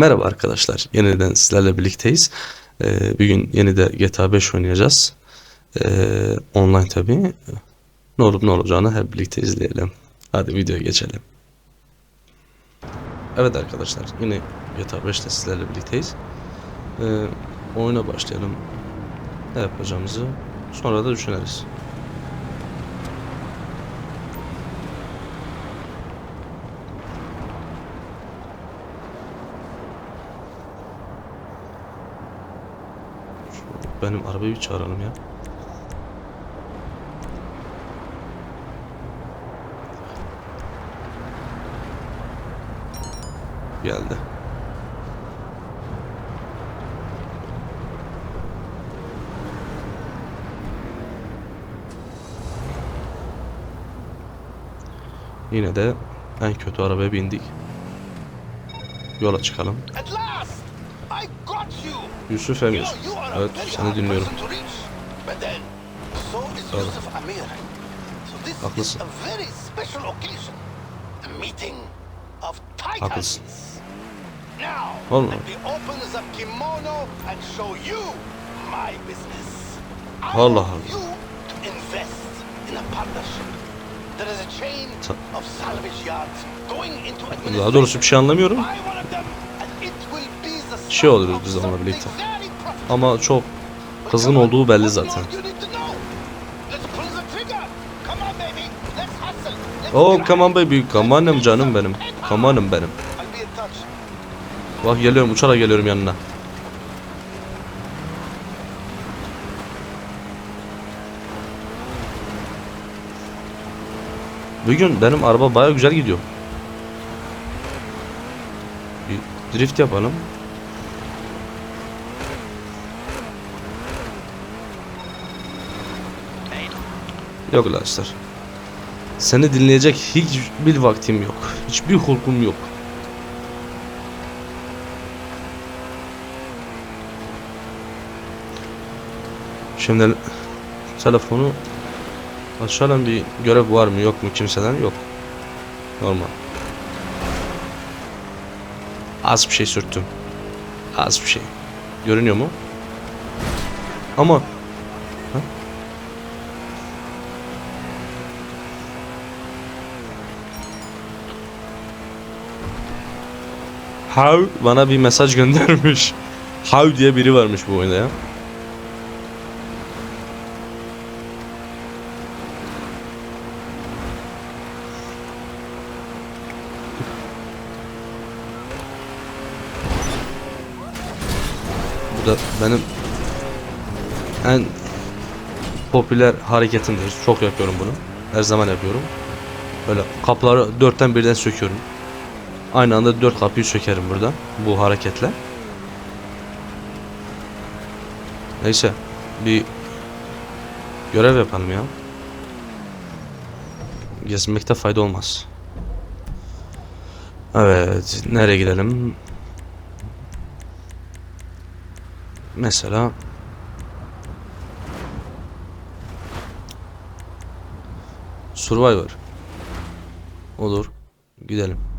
Merhaba arkadaşlar. Yeniden sizlerle birlikteyiz. Ee, bir gün yeni de GTA 5 oynayacağız. Ee, online tabii. Ne olup ne olacağını hep birlikte izleyelim. Hadi videoya geçelim. Evet arkadaşlar yine GTA 5'te sizlerle birlikteyiz. Ee, oyuna başlayalım. Ne yapacağımızı sonra da düşüneriz. Benim arabayı bir çağıralım ya. Geldi. Yine de en kötü arabaya bindik. Yola çıkalım. Yusuf Emir. Evet, seni dinliyorum. Doğru. Haklısın. Haklısın. Allah Allah. Daha doğrusu bir şey anlamıyorum. Şey oluruz biz onunla birlikte. Ama çok kızgın olduğu belli zaten. Oh grind. come on baby. Come on'ım canım benim. Come on'ım benim. Bak geliyorum uçarak geliyorum yanına. Bugün benim araba baya güzel gidiyor. Bir drift yapalım. Yok arkadaşlar. Seni dinleyecek hiçbir vaktim yok. Hiçbir hulkum yok. Şimdi telefonu açalım bir görev var mı yok mu kimseden yok. Normal. Az bir şey sürttüm. Az bir şey. Görünüyor mu? Ama How bana bir mesaj göndermiş. How diye biri varmış bu oyunda ya. Bu da benim en popüler hareketimdir. Çok yapıyorum bunu. Her zaman yapıyorum. Böyle kapıları dörtten birden söküyorum. Aynı anda dört kapıyı sökerim burada. Bu hareketle. Neyse. Bir görev yapalım ya. Gezmekte fayda olmaz. Evet. Nereye gidelim? Mesela Survivor Olur Gidelim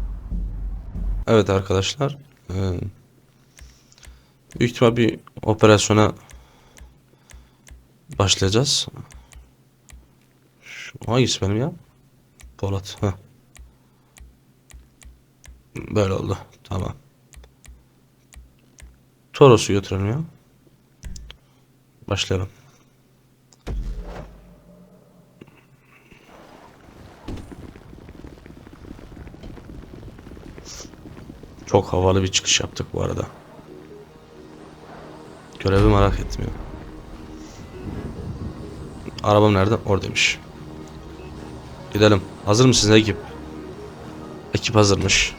Evet arkadaşlar eee, Büyük ihtimal bir operasyona Başlayacağız Şu, Hangisi benim ya? Polat heh. Böyle oldu Tamam Toros'u götürelim ya Başlayalım. Çok havalı bir çıkış yaptık bu arada. Görevi merak ya. Arabam nerede? Oradaymış. Gidelim. Hazır mısınız ekip? Ekip hazırmış.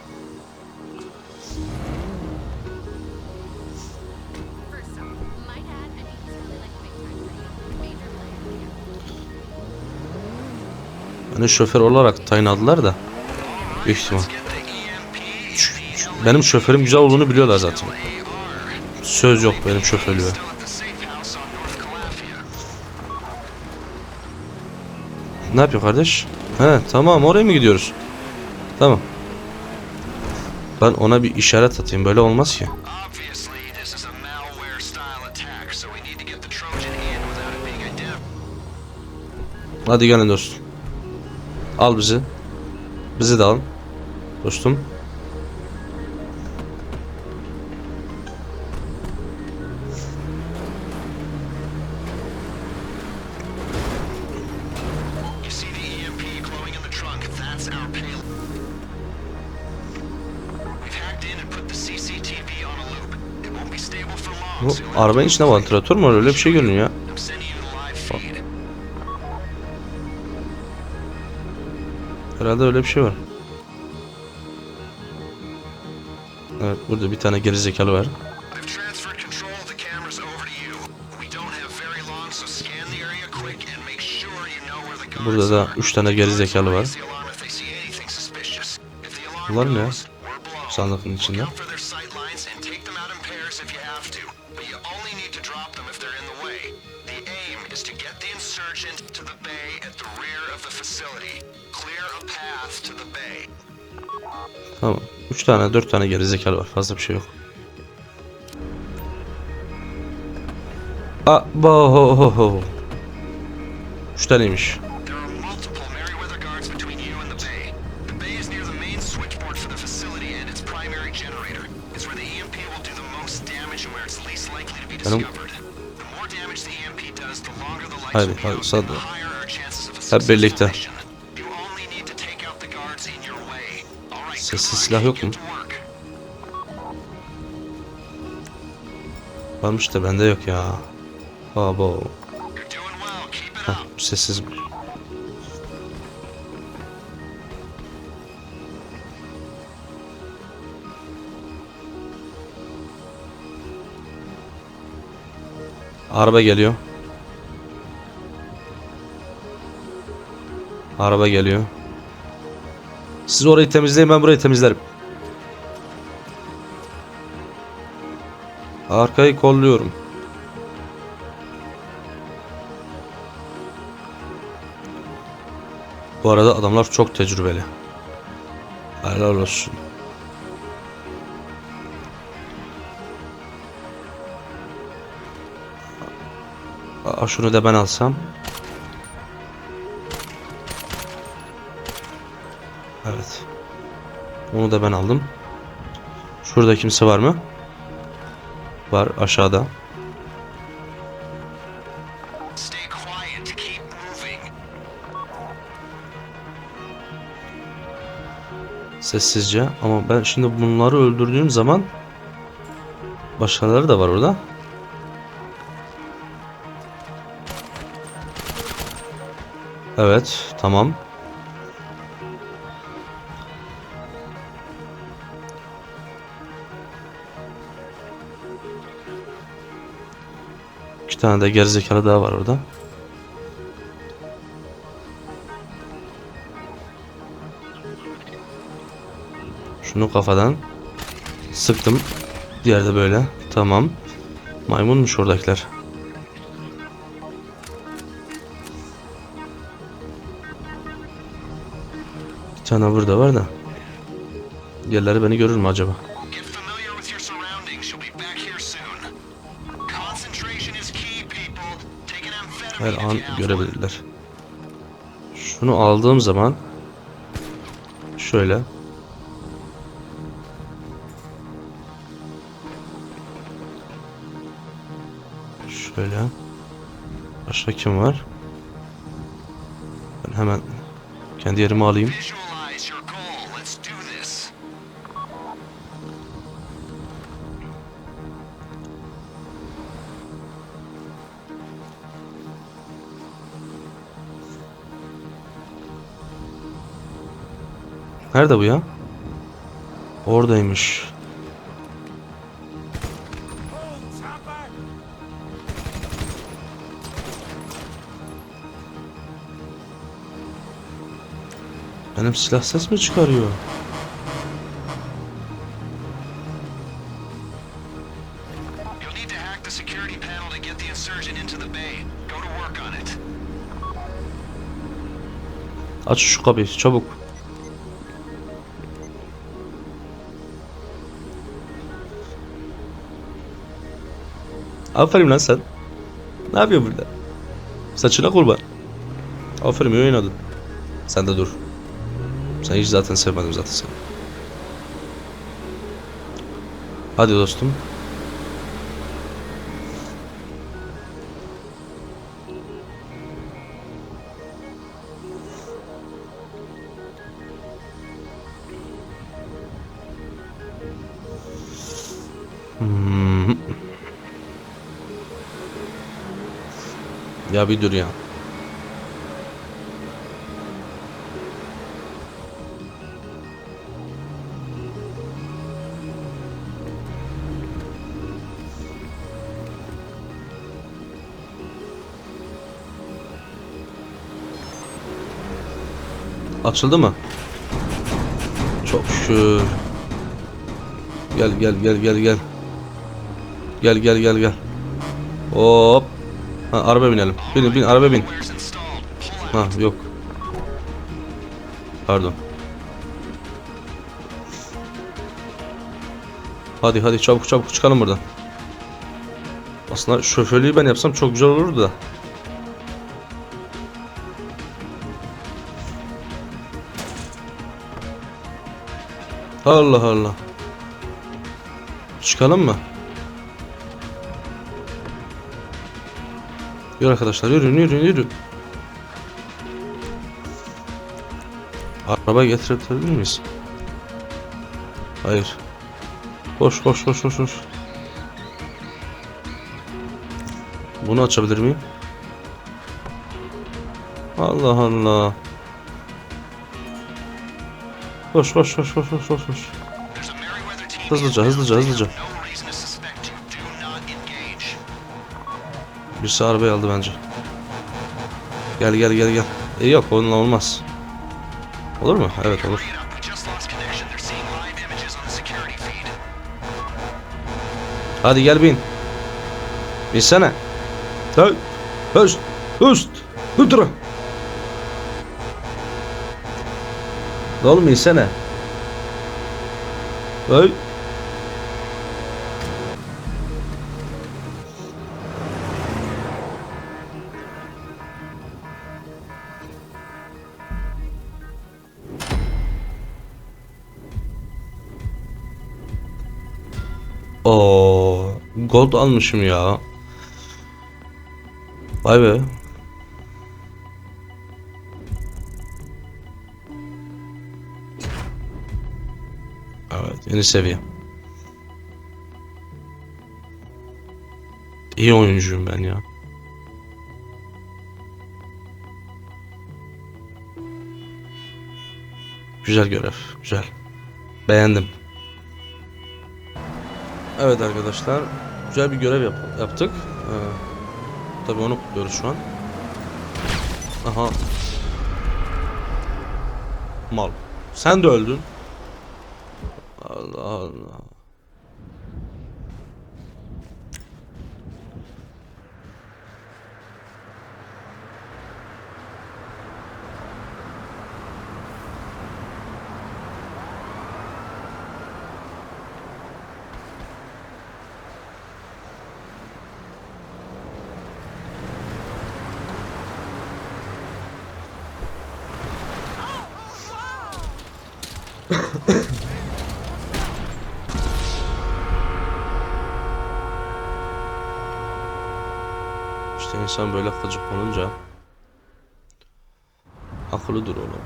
Beni şoför olarak tayin aldılar da. Büyük ihtimal. Benim şoförüm güzel olduğunu biliyorlar zaten. Söz yok benim şoförlüğe. Ne yapıyor kardeş? He tamam oraya mı gidiyoruz? Tamam. Ben ona bir işaret atayım. Böyle olmaz ki. Hadi gelin dostum. Al bizi. Bizi de al. Dostum. Arabanın içinde vantilatör mü var? Öyle bir şey görünüyor. Herhalde öyle bir şey var. Evet burada bir tane gerizekalı var. I've transferred control of the cameras over to you. We 3 tane 4 tane gerizekalı var. Fazla bir şey yok. Abo ho ho ho. 3 taneymiş. There are multiple Meriwether guards between you and the bay. The bay is near the main switchboard for the facility and its primary generator. It's where the EMP will do the most damage and where it's least likely to be Canım. discovered. The more damage the EMP does, the longer the lights Hadi, will be hadi, out, sağ and the ol. higher our chances of a Hep birlikte. Sessiz silah yok mu? Varmış da bende yok ya. Abo. Heh, sessiz. Araba geliyor. Araba geliyor. Siz orayı temizleyin ben burayı temizlerim. Arkayı kolluyorum. Bu arada adamlar çok tecrübeli. Helal olsun. Aa, şunu da ben alsam. Onu da ben aldım. Şurada kimse var mı? Var aşağıda. Sessizce ama ben şimdi bunları öldürdüğüm zaman başkaları da var orada. Evet, tamam. Tane de gerizekalı daha var orada. Şunu kafadan sıktım. Diğer de böyle. Tamam. Maymunmuş oradakiler. Bir tane burada var da. Diğerleri beni görür mü acaba? Her an görebilirler. Şunu aldığım zaman şöyle şöyle başka kim var? Ben hemen kendi yerimi alayım. Nerede bu ya? Oradaymış. Benim silah ses mi çıkarıyor? You'll need to hack Aferin lan sen. Ne yapıyorsun burada? Saçına kurban. Aferin iyi oynadın. Sen de dur. Sen hiç zaten sevmedim zaten seni. Hadi dostum. Ya bir dur ya. Açıldı mı? Çok şükür. Gel gel gel gel gel. Gel gel gel gel. Hop. Ha, araba binelim. Bin bin araba bin. Ha yok. Pardon. Hadi hadi çabuk çabuk çıkalım buradan. Aslında şoförlüğü ben yapsam çok güzel olurdu da. Allah Allah. Çıkalım mı? Yürü arkadaşlar yürüyün yürüyün yürüyün. Araba getirebilir miyiz? Hayır. Koş koş koş koş koş. Bunu açabilir miyim? Allah Allah. Koş koş koş koş koş koş. Hızlıca hızlıca hızlıca. Birisi arabayı aldı bence. Gel gel gel gel. E yok onunla olmaz. Olur mu? Evet olur. Hadi gel bin. Binsene. Hey. Höst. Höst. Hüdra. Oğlum insene. Hey. Oo, gold almışım ya. Vay be. Evet, yeni seviye. İyi oyuncuyum ben ya. Güzel görev, güzel. Beğendim. Evet arkadaşlar, güzel bir görev yap yaptık. Ee, tabii onu kutluyoruz şu an. Aha. Mal. Sen de öldün. Allah Allah. İşte insan böyle gıcık olunca akıllıdır oğlum.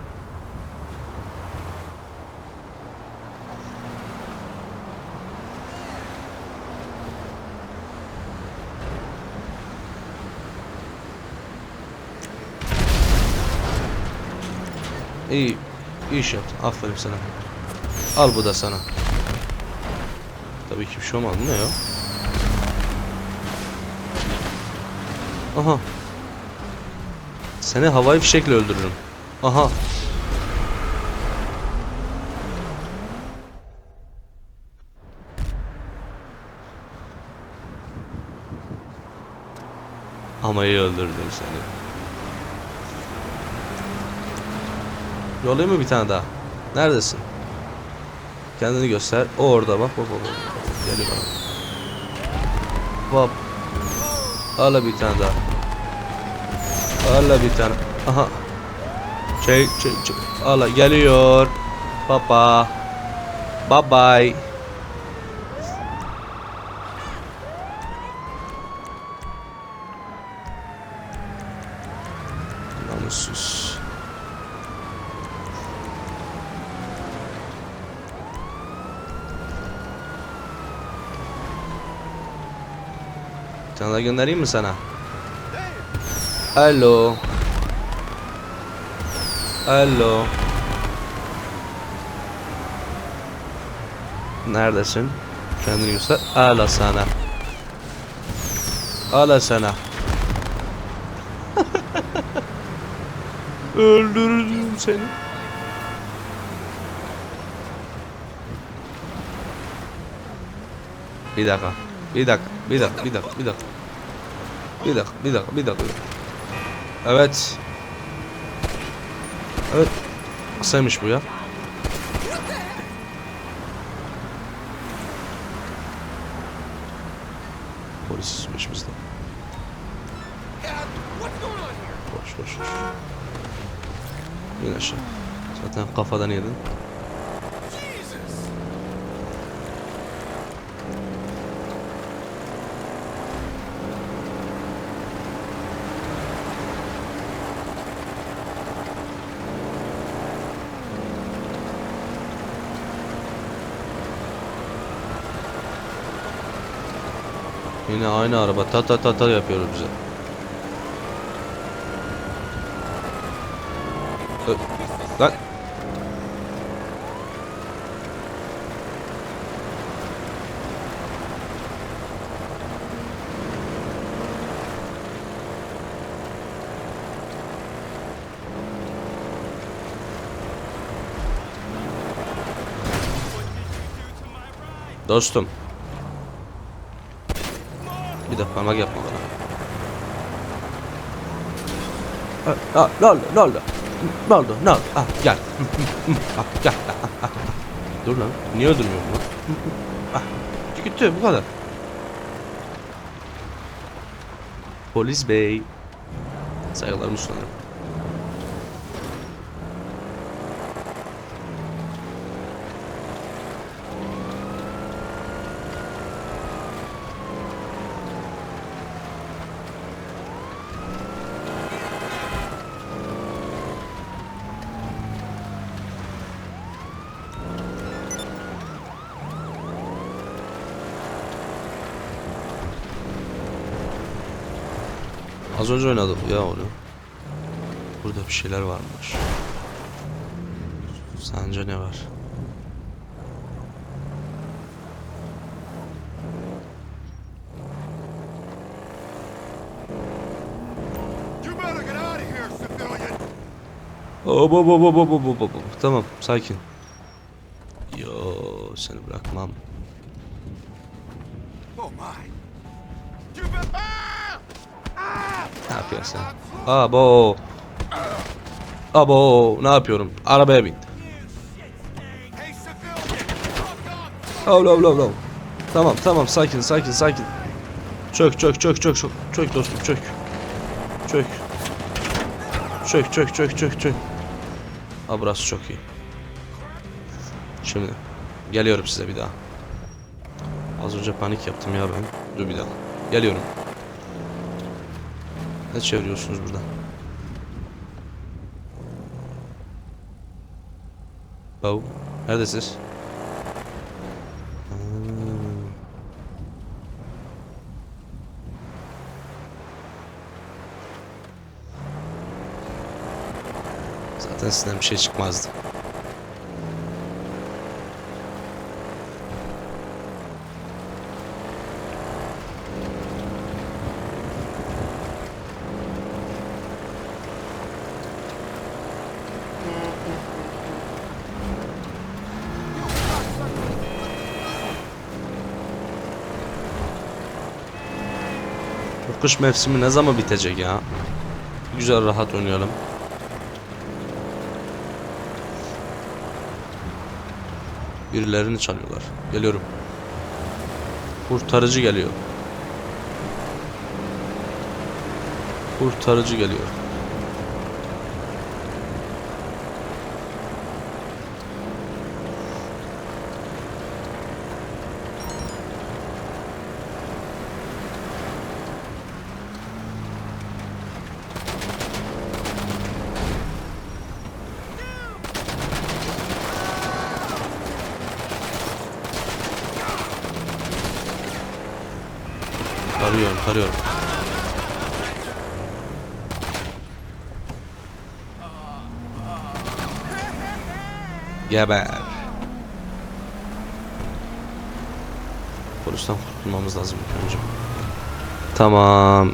İyi, iyi iş yaptın. Aferin sana. Al bu da sana. Tabii ki bir şey olmadı. Bu Ne ya? Aha. Seni havai fişekle öldürürüm. Aha. Ama iyi öldürdüm seni. Yollayayım mı bir tane daha? Neredesin? Kendini göster. O orada bak bak bak. bana. Bak. Hala bir tane daha. Hala bir tane. Aha. Çek çek çek. Hala geliyor. Baba. Bye bye. Namussuz. Bir tane daha göndereyim mi sana? Alo. Alo. Neredesin? Kendini göster. Ala sana. Ala sana. Öldürürüm seni. Bir dakika. Bir dakika. Bir dakika. Bir dakika. Bir dakika. Bir dakika. Bir dakika. Bir dakika. Evet. Evet. Kısaymış bu ya. Polis peşimizde. Boş boş boş. İn aşağı. Zaten kafadan yedin. Yine aynı araba ta ta ta ta yapıyor bize. Ö Lan. Dostum. Parmak yapma bana. Ha, ne oldu? Ne oldu? Ne oldu? Ne oldu? Ah, gel. Ah, gel. Dur lan. Niye öldürmüyorsun lan? Ah, gitti bu kadar. Polis bey. Saygılarımı sunarım. şeyler varmış. Sence ne var? Hop hop hop hop hop hop hop. Tamam sakin. Yo seni bırakmam. Ne yapıyorsun? Aa bo. Abo ne yapıyorum? Arabaya bin. Lav lav lav. Tamam tamam sakin sakin sakin. Çök çök çök çök çök. Çök dostum çök. Çök. Çök çök çök çök çök. Ha burası çok iyi. Şimdi geliyorum size bir daha. Az önce panik yaptım ya ben. Dur bir daha. Geliyorum. Ne çeviriyorsunuz burada? Bav. Neredesiniz? Zaten sizden bir şey çıkmazdı. Kış mevsimi ne zaman bitecek ya? Güzel rahat oynayalım. Birilerini çalıyorlar. Geliyorum. Kurtarıcı geliyor. Kurtarıcı geliyor. Tarıyorum, tarıyorum. Geber. Polisten kurtulmamız lazım ilk önce. Tamam.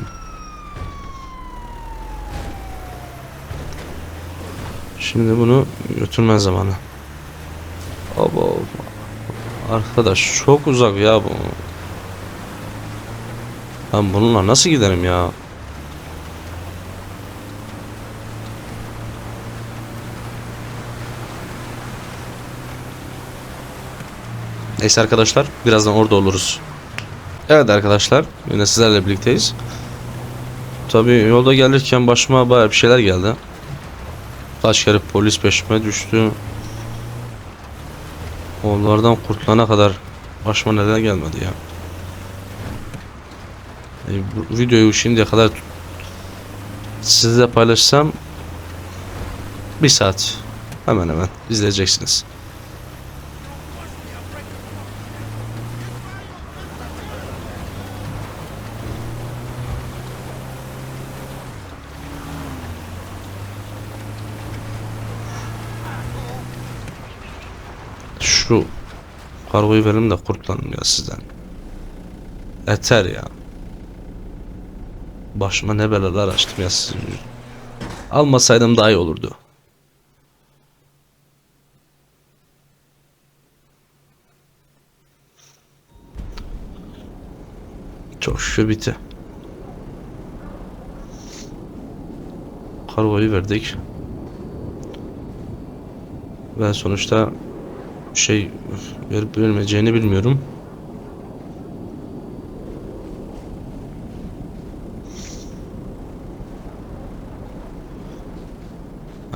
Şimdi bunu götürme zamanı. Abo. Arkadaş çok uzak ya bu. Ben bununla nasıl giderim ya? Neyse arkadaşlar birazdan orada oluruz. Evet arkadaşlar yine sizlerle birlikteyiz. Tabii yolda gelirken başıma baya bir şeyler geldi. Kaç kere polis peşime düştü. Onlardan kurtulana kadar başıma neler gelmedi ya. E, bu videoyu şimdiye kadar sizle paylaşsam bir saat hemen hemen izleyeceksiniz. Şu kargoyu verin de kurtulalım ya sizden. Yeter ya. Başıma ne belalar açtım ya sizin. Almasaydım daha iyi olurdu. Çok şükür bitti. Kargoyu verdik. Ve sonuçta şey verip vermeyeceğini bilmiyorum.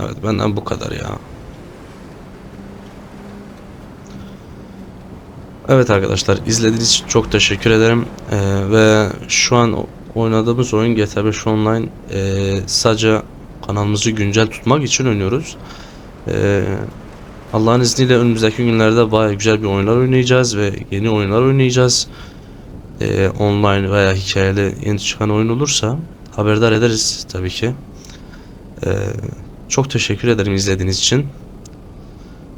Evet benden bu kadar ya. Evet arkadaşlar izlediğiniz için çok teşekkür ederim. Ee, ve şu an oynadığımız oyun GTA 5 Online ee, sadece kanalımızı güncel tutmak için oynuyoruz. Ee, Allah'ın izniyle önümüzdeki günlerde bayağı güzel bir oyunlar oynayacağız ve yeni oyunlar oynayacağız. Ee, online veya hikayeli yeni çıkan oyun olursa haberdar ederiz tabii ki. Ee, çok teşekkür ederim izlediğiniz için.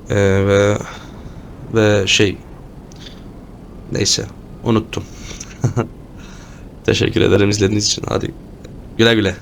Ee, ve ve şey neyse unuttum. teşekkür ederim izlediğiniz için. Hadi güle güle.